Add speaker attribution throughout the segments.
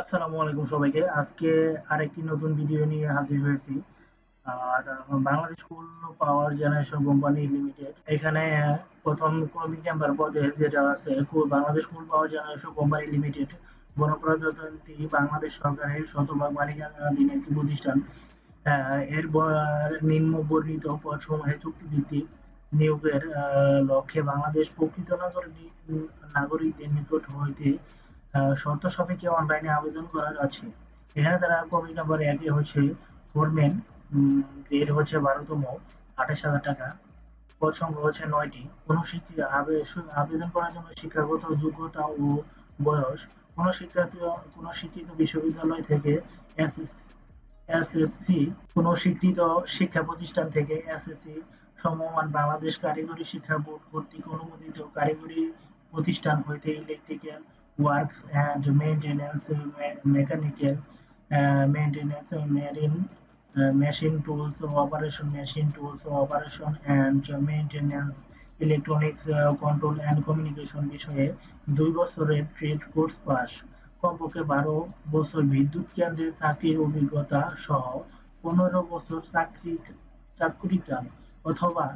Speaker 1: আসসালামু আলাইকুম সবাইকে। আজকে আরেকটি নতুন ভিডিও নিয়ে হাজির হয়েছি। আর Bangladesh Power Generation Company Limited. এখানে প্রথম পদে যেটা আছে Bangladesh Power Generation Company Limited. গণপ্রজাতন্ত্রী বাংলাদেশ সরকারের শতভাগ একটি প্রতিষ্ঠান। এর নিম্ন বর্ণিত পদসমূহে চুক্তিভিত্তিক নিয়োগের লক্ষ্যে বাংলাদেশ প্রকৃত নাগরিকদের নিকট হইতে শর্ত সাপেক্ষে অনলাইনে আবেদন করা যাচ্ছে এখানে তারা কর্মী নাম্বার একে হচ্ছে ফোরম্যান গ্রেড হচ্ছে বারোতম, আঠাশ হাজার টাকা। হচ্ছে নয়টি। কোনো আবেদন করার জন্য শিক্ষাগত যোগ্যতা ও বয়স। কোনো শিক্ষার্থী কোনো শিক্ষিত বিশ্ববিদ্যালয় থেকে এসএসসি, কোনো স্বীকৃত শিক্ষা প্রতিষ্ঠান থেকে এসএসসি সমমান বাংলাদেশ কারিগরি শিক্ষা বোর্ড কর্তৃক অনুমোদিত কারিগরি প্রতিষ্ঠান হইতে electrical works and maintenance mechanical uh, maintenance marine uh, machine tools operation machine tools operation and maintenance electronics control and communication বিষয়ে দুই বছরের ট্রেড কোর্স পাস কমপক্ষে বারো বছর বিদ্যুৎ কেন্দ্রে চাকরির অভিজ্ঞতা সহ পনেরো বছর চাকরি চাকরিকাল অথবা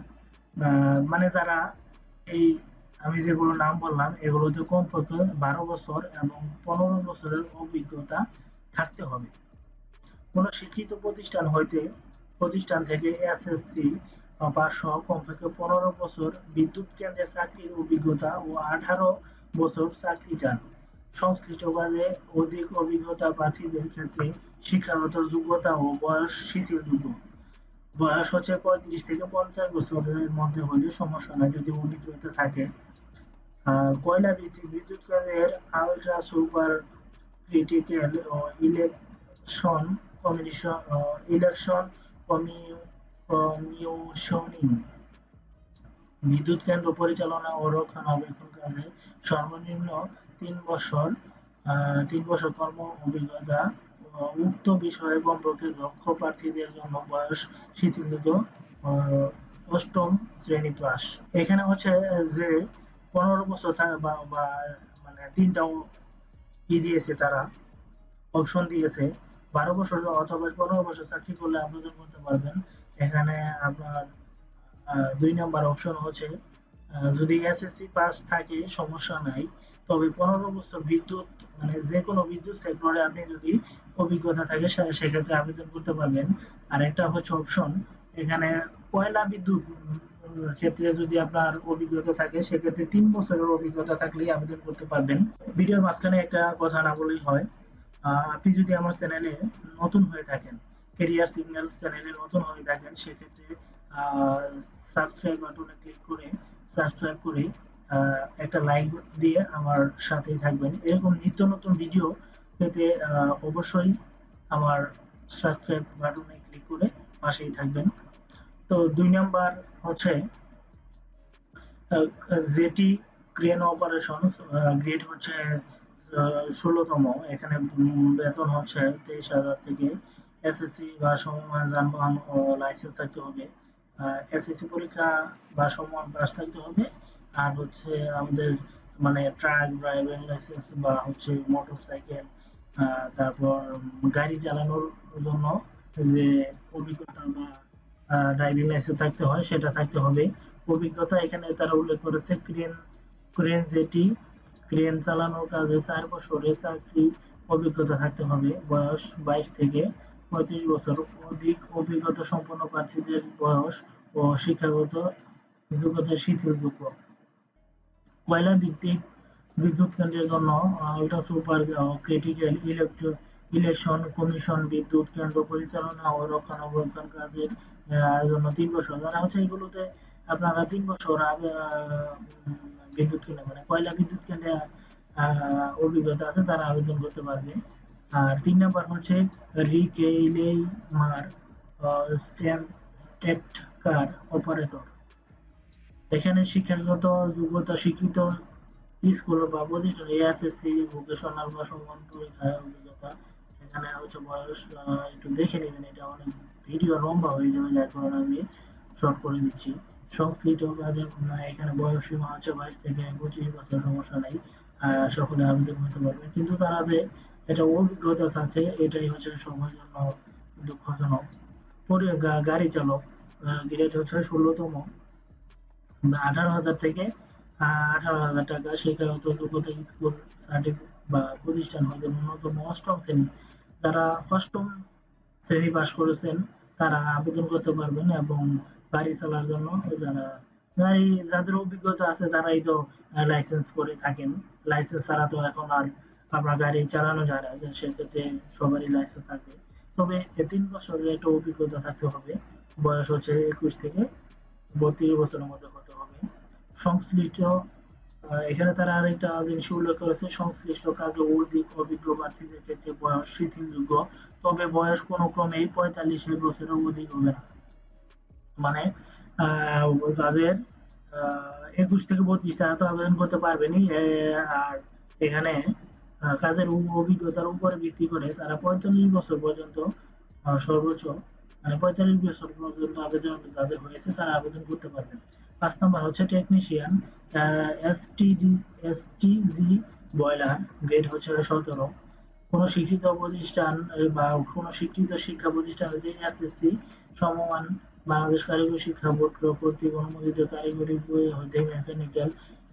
Speaker 1: মানে যারা এই আমি যেগুলো নাম বললাম এগুলোতে কমপক্ষে বারো বছর এবং পনেরো বছরের অভিজ্ঞতা থাকতে হবে। কোন শিক্ষিত প্রতিষ্ঠান হইতে প্রতিষ্ঠান থেকে এসএসসি পাস সহ কমপক্ষে পনেরো বছর বিদ্যুৎ কেন্দ্রে চাকরির অভিজ্ঞতা ও আঠারো বছর চাকরি যান সংশ্লিষ্ট কাজে অধিক অভিজ্ঞতা প্রার্থীদের ক্ষেত্রে শিক্ষাগত যোগ্যতা ও বয়স শিথিলযোগ্য বয়স হচ্ছে পঁয়ত্রিশ থেকে পঞ্চাশ বছরের মধ্যে হলে সমস্যা নাই, যদি অভিজ্ঞতা থাকে। কয়লা ভিত্তিক বিদ্যুৎ কেন্দ্রের ultra super critical election commission election বিদ্যুৎ কেন্দ্র পরিচালনা ও রক্ষণাবেক্ষণ সর্বনিম্ন তিন বছর তিন বছর কর্ম অভিজ্ঞতা উক্ত বিষয়ে কমপক্ষে দক্ষ প্রার্থীদের জন্য বয়স শিথিলযোগ্য অষ্টম শ্রেণি প্লাস এখানে হচ্ছে যে পনেরো বছর বা মানে তিনটাও ই দিয়েছে তারা অপশন দিয়েছে। বারো বছর অথবা পনেরো বছর চাকরি করলে আবেদন করতে পারবেন, এখানে আপনার দুই নাম্বার অপশন হচ্ছে যদি এসএসসি পাস থাকে, সমস্যা নাই। তবে পনেরো বছর বিদ্যুৎ মানে যে কোনো বিদ্যুৎ সেক্টরে আপনি যদি অভিজ্ঞতা থাকে সেক্ষেত্রে আবেদন করতে পারবেন। আর একটা হচ্ছে অপশন এখানে কয়লা বিদ্যুৎ ক্ষেত্রে যদি আপনার অভিজ্ঞতা থাকে, সেক্ষেত্রে তিন বছরের অভিজ্ঞতা থাকলেই আবেদন করতে পারবেন। ভিডিওর মাঝখানে একটা কথা না বলেই হয়। আপনি যদি আমার চ্যানেলে নতুন হয়ে থাকেন কেরিয়ার সিগন্যাল চ্যানেলে নতুন হয়ে থাকেন, সেক্ষেত্রে সাবস্ক্রাইব বাটনে ক্লিক করে সাবস্ক্রাইব করে একটা লাইক দিয়ে আমার সাথেই থাকবেন। এরকম নিত্য নতুন ভিডিও পেতে অবশ্যই আমার সাবস্ক্রাইব বাটনে ক্লিক করে পাশেই থাকবেন। তো দুই নাম্বার হচ্ছে জেটি ক্রেন অপারেশন গ্রেড হচ্ছে ষোলোতম। এখানে বেতন হচ্ছে তেইশ হাজার থেকে এসএসসি বা সমমান, যানবাহন লাইসেন্স থাকতে হবে। এসএসসি পরীক্ষা বা সমমান পাস থাকতে হবে। আর হচ্ছে আমাদের মানে ট্রাক ড্রাইভিং লাইসেন্স বা হচ্ছে মোটর সাইকেল তারপর গাড়ি চালানোর জন্য যে অভিজ্ঞতা বা ড্রাইভিং লাইসেন্স থাকতে হয়, সেটা থাকতে হবে অভিজ্ঞতা এখানে তারা উল্লেখ করেছে ক্রেন ক্রেন যেটি ক্রেন চালানোর কাজে চার বছরের চাকরি অভিজ্ঞতা থাকতে হবে। বয়স বাইশ থেকে পঁয়ত্রিশ বছর। অধিক অভিজ্ঞতা সম্পন্ন প্রার্থীদের বয়স ও শিক্ষাগত যোগ্যতা শিথিলযোগ্য। কয়লা ভিত্তিক বিদ্যুৎ কেন্দ্রের জন্য ultra super critical electric election commission, বিদ্যুৎ কেন্দ্র পরিচালনা ও রক্ষণাবেক্ষণ কাজের জন্য তিন বছর। যারা হচ্ছে এগুলোতে আপনারা তিন বছর আগে বিদ্যুৎ কেন্দ্র মানে কয়লা বিদ্যুৎ কেন্দ্রে অভিজ্ঞতা আছে, তারা আবেদন করতে পারবে। আর তিন নম্বর হচ্ছে রিকেইলেমার স্টেট কার অপারেটর। এখানে শিক্ষাগত যোগ্যতা, শিক্ষিত স্কুল বা প্রতিষ্ঠান এএসএসসি ভোকেশনাল বা সমান পরীক্ষায় অভিজ্ঞতা এখানে হচ্ছে বয়স একটু দেখে নেবেন এটা অনেক ভিডিও লম্বা হয়ে যাবে, যার কারণে আমি শর্ট করে দিচ্ছি। সংশ্লিষ্ট এখানে বয়স সীমা হচ্ছে বাইশ থেকে পঁচিশ বছর, সমস্যা নেই। সকলে আবেদন করতে পারবে। কিন্তু তারা যে এটা অভিজ্ঞতা আছে এটাই হচ্ছে সবার জন্য দুঃখজনক। পরে গাড়ি চালক গ্রেড হচ্ছে ষোলোতম। আঠারো হাজার থেকে আঠারো হাজার টাকা শিক্ষাগত যোগ্যতা স্কুল, সার্টিফিকেট বা প্রতিষ্ঠান হতে ন্যূনতম অষ্টম শ্রেণি। যারা অষ্টম শ্রেণি পাশ করেছেন, তারা আবেদন করতে পারবেন এবং গাড়ি চালার জন্য যারা যাদের অভিজ্ঞতা আছে, তারাই তো লাইসেন্স করে থাকেন। লাইসেন্স ছাড়া তো এখন আর আপনার গাড়ি চালানো যায় না সেক্ষেত্রে সবারই লাইসেন্স থাকবে। তবে তিন বছরের একটা অভিজ্ঞতা থাকতে হবে। বয়স হচ্ছে একুশ থেকে বত্রিশ বছরের মধ্যে হতে হবে। সংশ্লিষ্ট এখানে তারা আরেকটা জিনিস উল্লেখ করেছে, সংশ্লিষ্ট কাজে অধিক অভিজ্ঞ প্রার্থীদের ক্ষেত্রে বয়স শিথিলযোগ্য তবে বয়স কোনো ক্রমেই পঁয়তাল্লিশ বছরের অধিক হবে না। মানে যাদের একুশ থেকে বত্রিশ, তারা তো আবেদন করতে পারবেনি আর এখানে কাজের অভিজ্ঞতার উপরে ভিত্তি করে তারা পঁয়তাল্লিশ বছর পর্যন্ত সর্বোচ্চ পঁয়তাল্লিশ বছর পর্যন্ত আবেদন যাদের হয়েছে তারা আবেদন করতে পারবেন পাঁচ নম্বর হচ্ছে technician STD STG boiler grade হচ্ছে সতেরো। কোনো শিক্ষিত প্রতিষ্ঠান বা কোনো স্বীকৃত শিক্ষা প্রতিষ্ঠান এসএসসি সমমান, বাংলাদেশ কারিগরি শিক্ষা বোর্ড কর্তৃক অনুমোদিত কারিগরি হতে mechanical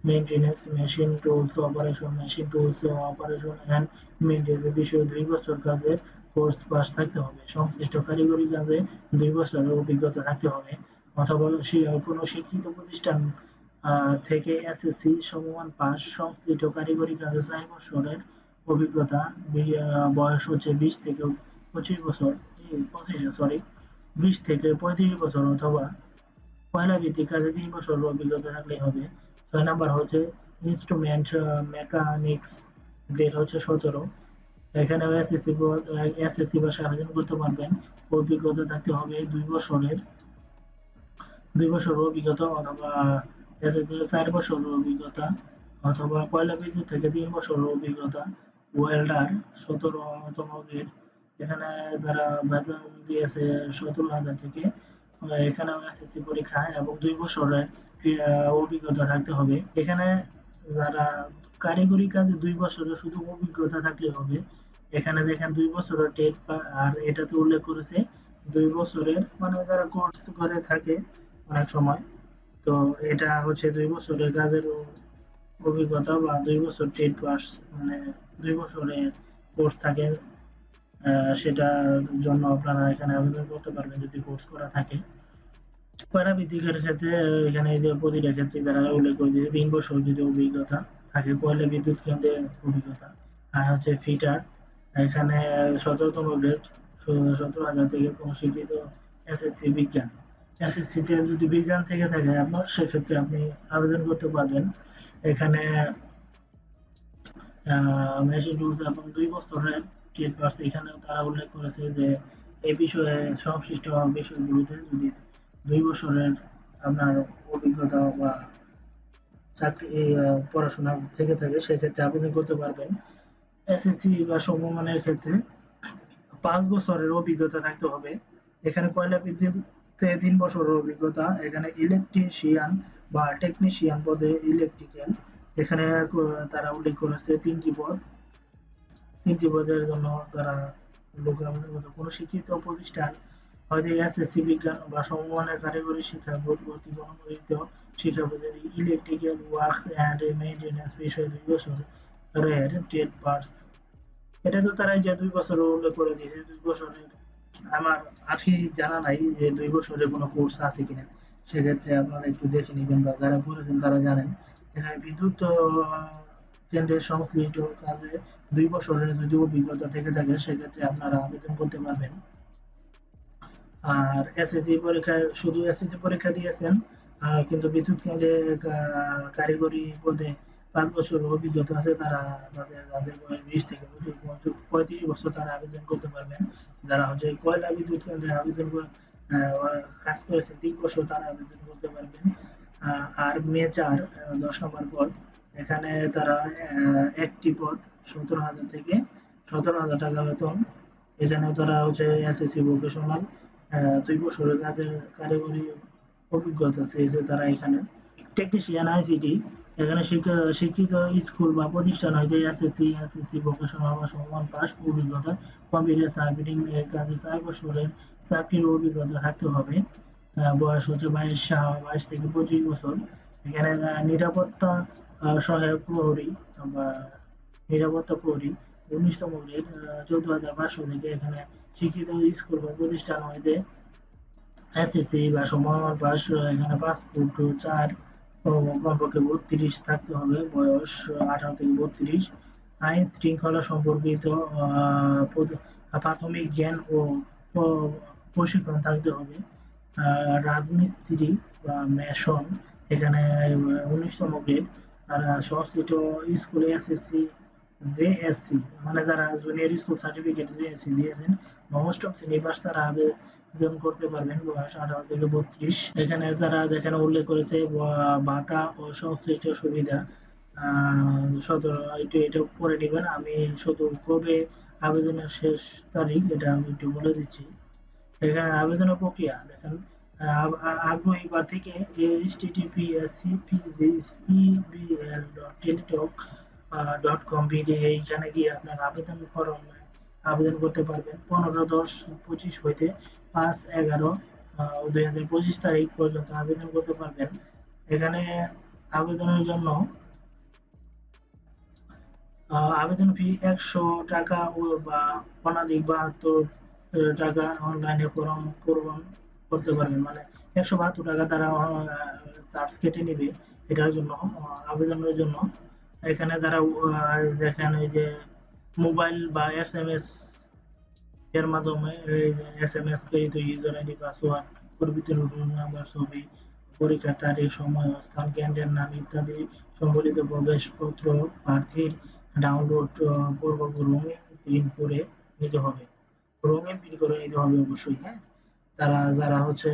Speaker 1: maintenance machine tools operation machine tools operation and maintenance বিষয়ে দুই বছর কাজের কোর্স পাস থাকতে হবে। সংশ্লিষ্ট কারিগরি কাজে দুই বছরের অভিজ্ঞতা থাকতে হবে। অথবা কোনো শিক্ষিত প্রতিষ্ঠান থেকে এসএসসি সমমান পাস সংশ্লিষ্ট কারিগরি কাজে চার বছরের অভিজ্ঞতা বয়স হচ্ছে বিশ থেকে পঁচিশ বছর পঁচিশ সরি বিশ থেকে পঁয়ত্রিশ বছর অথবা পয়লা ভিত্তিক কাজে তিন বছর অভিজ্ঞতা থাকলেই হবে। ছয় নাম্বার হচ্ছে ইনস্ট্রুমেন্ট মেকানিক্স গ্রেড হচ্ছে সতেরো। এখানে এসএসসি এসএসসি বা আবেদন করতে পারবেন। অভিজ্ঞতা থাকতে হবে দুই বছরের। দুই বছর অভিজ্ঞতা অথবা এসএসসি চার বছর অভিজ্ঞতা অথবা পয়লা বিদ্যুৎ থেকে তিন বছর অভিজ্ঞতা। ওয়েল্ডার সতেরোতম গ্রেড এখানে যারা বেতন দিয়েছে সতেরো হাজার থেকে, এখানেও এসএসসি পরীক্ষা এবং দুই বছরের অভিজ্ঞতা থাকতে হবে। এখানে যারা কারিগরি কাজে দুই বছরের শুধু অভিজ্ঞতা থাকলে হবে। এখানে দেখেন দুই বছরের টেট আর এটাতে উল্লেখ করেছে দুই বছরের মানে যারা কোর্স করে থাকে অনেক সময়। তো এটা হচ্ছে দুই বছরের কাজের অভিজ্ঞতা বা দুই বছর টেট পাস মানে দুই বছরের কোর্স থাকে সেটার জন্য আপনারা এখানে আবেদন করতে পারবেন যদি কোর্স করা থাকে। ক্ষেত্রে এখানে যে প্রতিটা ক্ষেত্রে তারা উল্লেখ অভিজ্ঞতা থাকে। পয়লা বিদ্যুৎ অভিজ্ঞতা। আর হচ্ছে ফিটার, এখানে সতেরোতম গ্রেড সতেরো হাজার থেকে কোনো এসএসসি বিজ্ঞান। এসএসসিতে যদি বিজ্ঞান থেকে থাকে, আপনার সেক্ষেত্রে আপনি আবেদন করতে পারবেন। এখানে মেশিন টুলস এবং দুই বছরের টেট পাস। এখানেও তারা উল্লেখ করেছে যে এই বিষয়ে সংশ্লিষ্ট বিষয়গুলোতে যদি দুই বছরের আপনার অভিজ্ঞতা বা চাকরি পড়াশোনা থেকে থাকে, সেক্ষেত্রে আবেদন করতে পারবেন? এসএসসি বা সমমানের ক্ষেত্রে পাঁচ বছরের অভিজ্ঞতা থাকতে হবে। এখানে কয়লা বিদ্যুতে তিন বছরের অভিজ্ঞতা, এখানে ইলেকট্রিশিয়ান বা টেকনিশিয়ান পদে ইলেকট্রিক্যাল এখানে তারা উল্লেখ করেছে তিনটি পদ। তিনটি পদের জন্য তারা লোক কোনো শিক্ষিত প্রতিষ্ঠান হয়তো এসএসসি বিজ্ঞান বা সমমানের কারিগরি শিক্ষা বোর্ড কর্তৃক অনুমোদিত শিক্ষা পদের ইলেকট্রিক্যাল ওয়ার্কস অ্যান্ড মেইনটেনেন্স বিষয়ে দুই বছর বছরের ট্রেড পার্স এটা তো তারাই যে দুই বছর উল্লেখ করে দিয়েছে, দুই বছরের আমার আখি জানা নাই যে দুই বছরের কোনো কোর্স আছে কিনা। সেক্ষেত্রে আপনারা একটু দেখে নেবেন বা যারা করেছেন তারা জানেন। এখানে বিদ্যুৎ কেন্দ্রের সংশ্লিষ্ট কাজে দুই বছরের যদি অভিজ্ঞতা থেকে থাকে, সেক্ষেত্রে আপনারা আবেদন করতে পারবেন। আর এসএসসি পরীক্ষায় শুধু এসএসসি পরীক্ষা দিয়েছেন কিন্তু বিদ্যুৎ কেন্দ্রে কারিগরি পদে পাঁচ বছর অভিজ্ঞতা আছে, তারা তাদের বয়স বিশ থেকে পঁয়ত্রিশ বছর তারা আবেদন করতে পারবেন। যারা হচ্ছে কয়লা বিদ্যুৎ কেন্দ্রে আবেদন কাজ করেছে তিন বছর, তারা আবেদন করতে পারবেন। আর মে চার দশ নম্বর পদ, এখানে তারা একটি পদ, সতেরো হাজার থেকে সতেরো হাজার টাকা বেতন। এখানে তারা হচ্ছে এসএসসি ভোকেশনাল দুই বছরের কাজের কারিগরি অভিজ্ঞতা চেয়েছে তারা এখানে। টেকনিশিয়ান আইসিটি এখানে শিক্ষা- শিক্ষিত স্কুল বা প্রতিষ্ঠান হইতে এসএসসি এসএসসি ভোকেশনাল বা সমান পাস অভিজ্ঞতা কম্পিউটার সার্ভিটিং এর কাজে চার বছরের চাকরির অভিজ্ঞতা থাকতে হবে। বয়স হচ্ছে বাইশ বাইশ থেকে পঁচিশ বছর। এখানে নিরাপত্তা সহায়ক প্রহরী, বা নিরাপত্তা প্রহরী। উনিশতম গ্রেড চৌদ্দ হাজার পাঁচশো থেকে এখানে শিক্ষিত স্কুল বা প্রতিষ্ঠান হইতে এসএসসি বা সমমান পাস এখানে পাঁচ ফুট চার কমপক্ষে বত্রিশ থাকতে হবে, বয়স আঠারো থেকে বত্রিশ। আইন শৃঙ্খলা সম্পর্কিত প্রাথমিক জ্ঞান ও প্রশিক্ষণ থাকতে হবে। রাজমিস্ত্রি বা মেশন এখানে উনিশতম গ্রেড। আর সংশ্লিষ্ট স্কুলে এসএসসি জেএসসি মানে যারা জুনিয়র স্কুল সার্টিফিকেট জেএসসি দিয়েছেন অষ্টম শ্রেণি পাস তারা আবেদন করতে পারবেন বয়স আঠারো থেকে বত্রিশ এখানে তারা যেখানে উল্লেখ করেছে ভাতা ও সংশ্লিষ্ট সুবিধা সতেরো একটু এটা পরে নেবেন আমি শুধু কবে আবেদনের শেষ তারিখ, এটা আমি একটু বলে দিচ্ছি। এখানে আবেদনের প্রক্রিয়া, দেখেন আগ্রহী প্রার্থীকে HTTPS CPGCBL dot Teletalk dot com video এইখানে গিয়ে আপনার আবেদন ফর্ম আবেদন করতে পারবেন। পনেরো, দশ, পঁচিশ হইতে পাঁচ, এগারো দুই হাজার পঁচিশ তারিখ পর্যন্ত আবেদন করতে পারবেন। এখানে আবেদনের জন্য আবেদন ফি একশো টাকা ও বা অনাধিক বাহাত্তর টাকা অনলাইনে ফর্ম পূরণ করতে পারবেন। মানে একশো বাহাত্তর টাকা তারা চার্জ কেটে নেবে। এটার জন্য আবেদনের জন্য। এখানে যারা দেখেন এই যে মোবাইল বা এস এম এস এর মাধ্যমে এস এম এস প্রেরিত ইউজার আইডি পাসওয়ার্ড পরিবর্তিত রুট নাম্বার ছবি পরীক্ষার তারিখ সময় স্থান কেন্দ্রের নাম ইত্যাদি সম্বলিত প্রবেশপত্র প্রার্থীর ডাউনলোড পূর্বক রঙিন প্রিন্ট করে নিতে হবে। রঙিন প্রিন্ট করে নিতে হবে অবশ্যই হ্যাঁ? তারা যারা হচ্ছে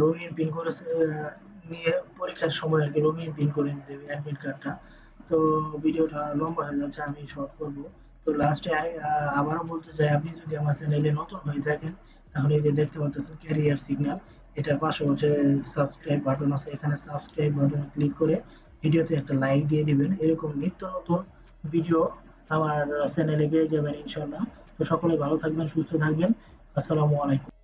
Speaker 1: রঙিন পিন করে আহ, নিয়ে পরীক্ষার সময় আর কি রঙিন পিন করে নিতে হবে অ্যাডমিট কার্ডটা তো ভিডিওটা লম্বা হয়ে যাচ্ছে, আমি শর্ট করব। তো লাস্টে আবারও বলতে চাই, আপনি যদি আমার চ্যানেলে নতুন হয়ে থাকেন, তাহলে এই যে দেখতে পাচ্ছেন ক্যারিয়ার সিগন্যাল এটার পাশে হচ্ছে সাবস্ক্রাইব বাটন আছে। এখানে সাবস্ক্রাইব বাটনে ক্লিক করে ভিডিওতে একটা লাইক দিয়ে দিবেন। এরকম নিত্য নতুন ভিডিও আমার চ্যানেলে পেয়ে যাবেন ইনশাল্লাহ তো সকলে ভালো থাকবেন, সুস্থ থাকবেন। আসসালামু আলাইকুম।